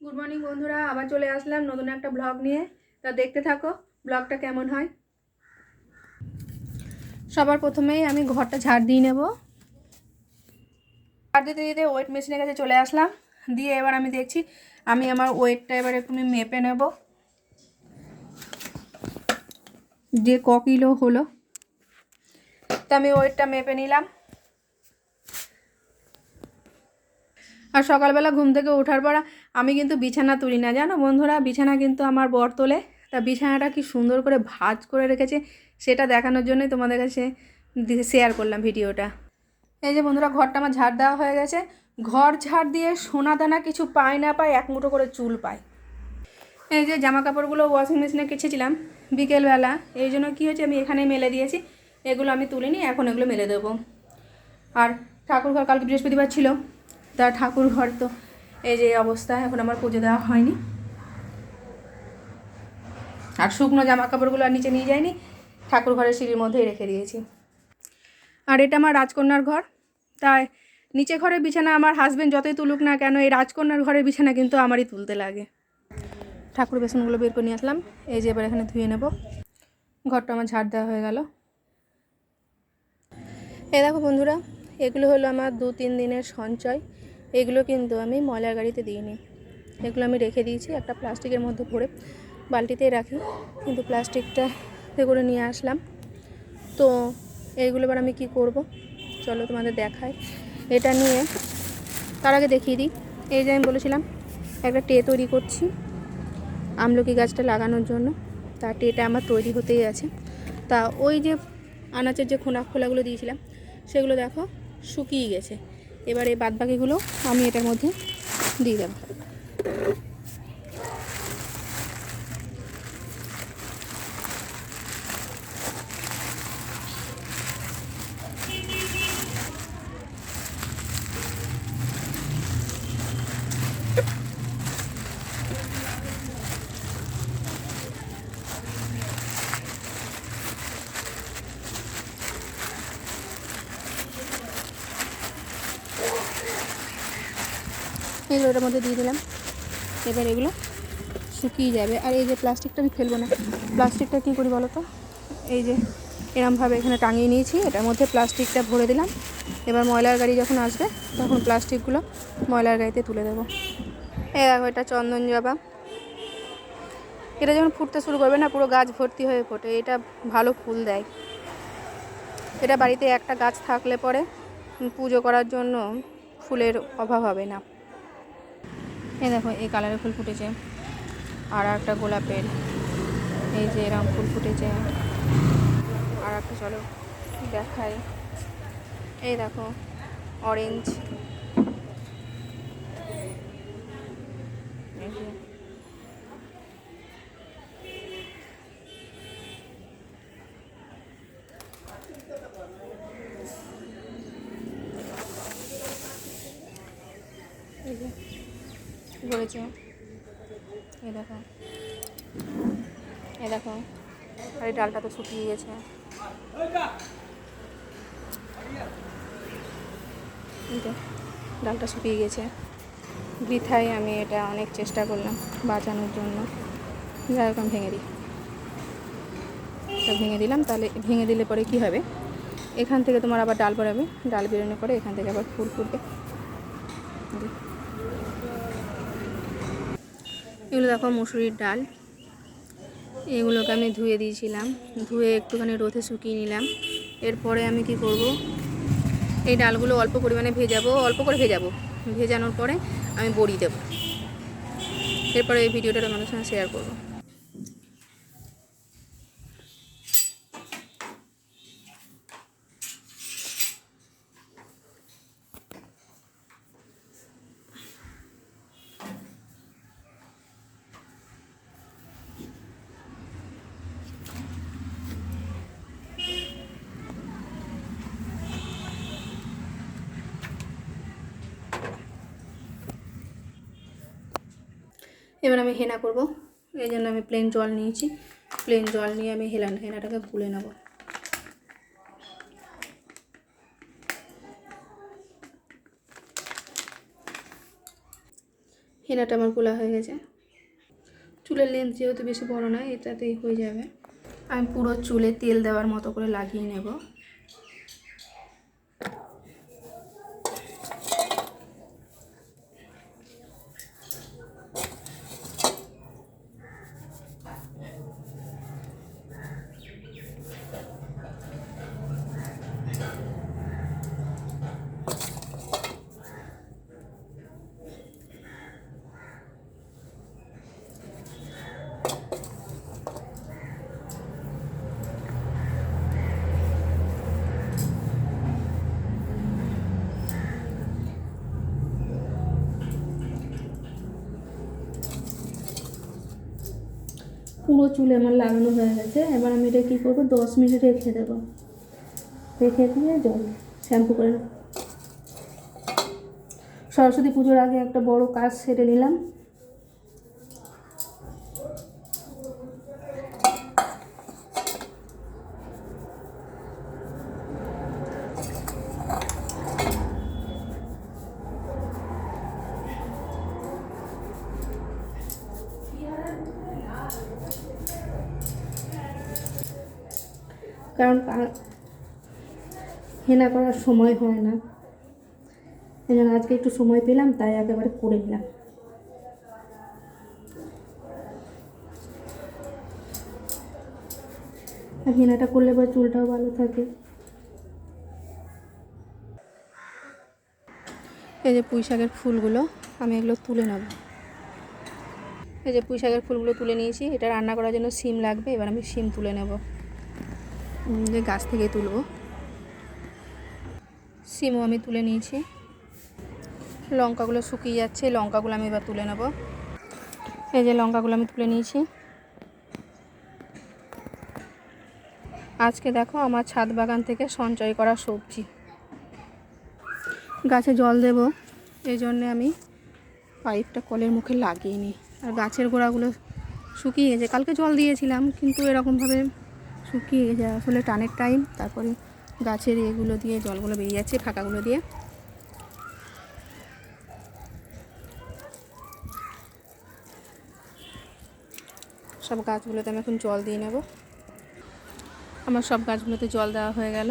Good morning বন্ধুরা। আবার চলে আসলাম নতুন একটা ব্লগ নিয়ে। তা দেখতে থাকো ব্লগটা কেমন হয়? সবার প্রথমেই আমি ঘরটা ঝাড় দিয়ে নেব। ঝাড় দিতে দিতে ওয়েট মেশিনের কাছে চলে আসলাম। দিয়ে এবার আমি দেখছি, আমি আমার ওয়েটটা এবার একটু মেপে নেব। যে ক কিলো হলো। তা আমি ওয়েটটা মেপে নিলাম। আর সকালবেলা ঘুম থেকে ওঠার পর আমি কিন্তু বিছানা তুলি না, জানো? বন্ধুরা, বিছানা কিন্তু আমার বর তোলে। তা বিছানাটা কি সুন্দর করে ভাজ করে রেখেছে, সেটা দেখানোর জন্যই তোমাদের কাছে শেয়ার করলাম ভিডিওটা। এই যে বন্ধুরা, ঘরটা আমার ঝাড় দেওয়া হয়ে গেছে। ঘর ঝাড় দিয়ে সোনা দানা কিছু পায় না পায় এক মুঠো করে চুল পায় এই যে জামা কাপড়গুলো ওয়াশিং মেশিনে কেচেছিলাম বিকেলবেলা, এই জন্য কী হয়েছে, আমি এখানে মেলে দিয়েছি। এগুলো আমি তুলিনি, এখন এগুলো মেলে দেবো। আর ঠাকুর ঘর কালকে বৃহস্পতিবার ছিল, তা ঠাকুর ঘর তো এই যে অবস্থা, এখন আমার পুজো দেওয়া হয়নি। আর শুকনো জামা কাপড়গুলো আর নিচে নিয়ে যায়নি ঠাকুর ঘরের সিঁড়ির মধ্যেই রেখে দিয়েছি। আর এটা আমার রাজকন্যার ঘর। তাই নিচে ঘরের বিছানা আমার হাজবেন্ড যতই তুলুক না কেন, এই রাজকন্যার ঘরের বিছানা কিন্তু আমারই তুলতে লাগে। ঠাকুর বেসনগুলো বের করে নিয়ে আসলাম। এই যে এবার এখানে ধুয়ে নেব। ঘরটা আমার ঝাড় দেওয়া হয়ে গেল। এ দেখো বন্ধুরা, এগুলো হলো আমার দু তিন দিনের সঞ্চয়। এগুলো কিন্তু আমি ময়লার গাড়িতে দিইনি। এগুলো আমি রেখে দিয়েছি, একটা প্লাস্টিকের মধ্যে ভরে বালতিতেই রাখি। কিন্তু প্লাস্টিকটা এ করে নিয়ে আসলাম। তো এইগুলো এবার আমি কি করব? চলো তোমাদের দেখাই। এটা নিয়ে তার আগে দেখিয়ে দিই। এই যে আমি বলেছিলাম, একটা টে তৈরি করছি আমলকি গাছটা লাগানোর জন্য। তা টেটা আমার তৈরি হতেই আছে। তা ওই যে আনাচের যে খোনা খোলাগুলো দিয়েছিলাম, সেগুলো দেখো শুকিয়ে গেছে। এবার এই বাদবাকিগুলো আমি এটার মধ্যে দিয়ে দেবো। এগুলো ওটার মধ্যে দিয়ে দিলাম। এবার এগুলো শুকিয়ে যাবে। আর এই যে প্লাস্টিকটা আমি ফেলব না। প্লাস্টিকটা কী করি বলো তো? এই যে এরমভাবে এখানে টাঙিয়ে নিয়েছি। এটার মধ্যে প্লাস্টিকটা ভরে দিলাম। এবার ময়লার গাড়ি যখন আসবে, তখন প্লাস্টিকগুলো ময়লার গাড়িতে তুলে দেবো। এই দেখো, এটা চন্দন জবা। এটা যখন ফুটতে শুরু করবে না, পুরো গাছ ভর্তি হয়ে ফোটে। এটা ভালো ফুল দেয়। এটা বাড়িতে একটা গাছ থাকলে পরে পুজো করার জন্য ফুলের অভাব হবে না। এই দেখো, এই কালারের ফুল ফুটেছে। আর একটা গোলাপের, এই যে এরকম ফুল ফুটেছে। আর একটা, চলো দেখাই। এই দেখো অরেঞ্জ এই যে। এই যে ধরেছে এই দেখো। এই দেখো। আর এই ডালটা তো শুকিয়ে গেছে। ডালটা শুকিয়ে গেছে। বৃথায় আমি এটা অনেক চেষ্টা করলাম বাঁচানোর জন্য। যাই হোক, আমি ভেঙে দিই। ভেঙে দিলাম, তাহলে ভেঙে দিলে পরে কি হবে? এখান থেকে তোমার আবার ডাল বেরোবে ডাল বেরোনোর পরে এখান থেকে আবার ফুল ফুটবে। এগুলো দেখো মুসুরির ডাল। এগুলোকে আমি ধুয়ে দিয়েছিলাম। ধুয়ে একটুখানি রোদে শুকিয়ে নিলাম। এরপরে আমি কি করব? এই ডালগুলো অল্প পরিমাণে ভেজাবো, অল্প করে ভেজাবো। ভেজানোর পরে আমি বড়ি দেবো। এরপরে এই ভিডিওটা তোমাদের সঙ্গে শেয়ার করব। এবার আমি হেনা করব। এই জন্য আমি প্লেন জল নিয়েছি। প্লেন জল নিয়ে আমি হেলান হেনাটাকে গুলে নেব। হেনাটা আমার গোলা হয়ে গেছে। চুলের লেন্থ যেহেতু বেশি বড় না এটাতেই হয়ে যাবে। আমি পুরো চুলে তেল দেওয়ার মতো করে লাগিয়ে নেব। পুরো চুলে আমার লাগানো হয়ে গেছে। এবার আমি এটা কী করব? দশ মিনিট রেখে দেবো। রেখে দিয়ে জল, শ্যাম্পু করে সরস্বতী পুজোর আগে একটা বড় কাজ সেরে নিলাম। কারণ হেনা করার সময় হয় না। এই জন্য আজকে একটু সময় পেলাম, তাই একেবারে করে নিলাম। আর হেনাটা করলে পরে চুলটাও ভালো থাকে। এই যে পুঁই শাকের ফুলগুলো, আমি এগুলো তুলে নেব। এই যে পুঁই শাকের ফুলগুলো তুলে নিয়েছি, এটা রান্না করার জন্য সিম লাগবে, এবার আমি সিম তুলে নেব। গাছ থেকে তুলবো। সিমও আমি তুলে নিয়েছি। লঙ্কাগুলো শুকিয়ে যাচ্ছে, লঙ্কাগুলো আমি এবার তুলে নেব। এই যে লঙ্কাগুলো আমি তুলে নিয়েছি। আজকে দেখো আমার ছাদ বাগান থেকে সঞ্চয় করা সবজি। গাছে জল দেব, এই জন্যে আমি পাইপটা কলের মুখে লাগিয়ে নিই। আর গাছের গোড়াগুলো শুকিয়ে গেছে, কালকে জল দিয়েছিলাম, কিন্তু এরকমভাবে শুকিয়ে গেছে। আসলে টানের টাইম তারপরে গাছের এগুলো দিয়ে, জলগুলো বেরিয়ে যাচ্ছে, ফাঁকাগুলো দিয়ে। সব গাছগুলোতে আমি এখন জল দিয়ে নেব। আমার সব গাছগুলোতে জল দেওয়া হয়ে গেল।